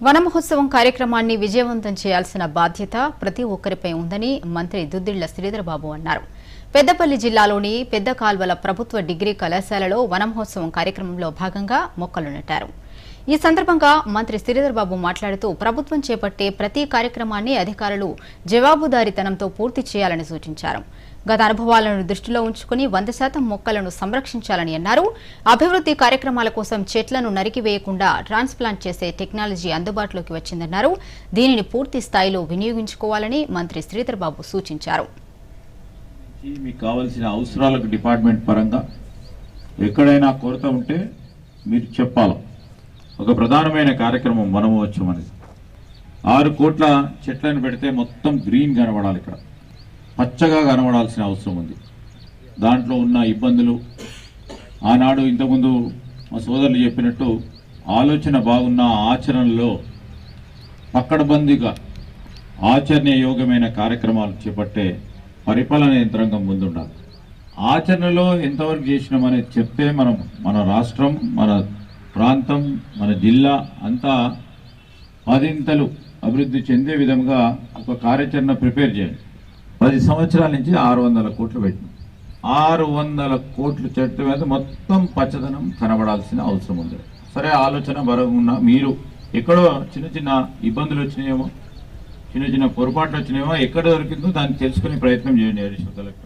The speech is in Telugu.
వనమహోత్సవం కార్యక్రమాన్ని విజయవంతం చేయాల్సిన బాధ్యత ప్రతి ఒక్కరిపై ఉందని మంత్రి దుద్దిళ్ళ శ్రీధరబాబు అన్నారు. పెద్దపల్లి జిల్లాలోని పెద్ద కాల్వల ప్రభుత్వ డిగ్రీ కళాశాలలో వనమహోత్సవం కార్యక్రమంలో భాగంగా మొక్కలు నాటారు ఈ సందర్భంగా మంత్రి శ్రీధర్బాబు మాట్లాడుతూ ప్రభుత్వం చేపట్టే ప్రతి కార్యక్రమాన్ని అధికారులు జవాబుదారీతనంతో పూర్తి చేయాలని సూచించారు. గత అనుభవాలను దృష్టిలో ఉంచుకుని వంద శాతం మొక్కలను సంరక్షించాలని అన్నారు. అభివృద్ది కార్యక్రమాల కోసం చెట్లను నరికివేయకుండా ట్రాన్స్ప్లాంట్ చేసే టెక్నాలజీ అందుబాటులోకి వచ్చిందన్నారు. దీనిని పూర్తి స్థాయిలో వినియోగించుకోవాలని మంత్రి శ్రీధర్బాబు సూచించారు. మీకు కావాల్సిన అవసరాలకు డిపార్ట్మెంట్ పరంగా ఎక్కడైనా కొరత ఉంటే మీరు చెప్పాలి. ఒక ప్రధానమైన కార్యక్రమం వనమహోత్సవం అనేది ఆరు కోట్ల చెట్లను పెడితే మొత్తం గ్రీన్ కనబడాలి ఇక్కడ. పచ్చగా కనబడాల్సిన అవసరం ఉంది. దాంట్లో ఉన్న ఇబ్బందులు ఆనాడు ఇంతకుముందు మా సోదరులు చెప్పినట్టు ఆలోచన బాగున్న ఆచరణలో పక్కడబందీగా ఆచరణయోగమైన కార్యక్రమాలు చేపట్టే పరిపాలన యంత్రాంగం ముందుండాలి. ఆచరణలో ఎంతవరకు చేసినామనేది చెప్తే మనం మన రాష్ట్రం మన ప్రాంతం మన జిల్లా అంతా పదింతలు అభివృద్ధి చెందే విధంగా ఒక కార్యాచరణ ప్రిపేర్ చేయండి. పది సంవత్సరాల నుంచి ఆరు వందల కోట్లు పెట్టినాం ఆరు వందల కోట్లు చెట్టు మీద మొత్తం పచ్చదనం కనబడాల్సిన అవసరం ఉంది. సరే ఆలోచన బరగున్న మీరు ఎక్కడో చిన్న చిన్న ఇబ్బందులు వచ్చినాయేమో చిన్న చిన్న పొరపాట్లు వచ్చినాయేమో ఎక్కడ దొరికిందో దాన్ని తెలుసుకునే ప్రయత్నం చేయండి అడిషనల్ కలెక్టర్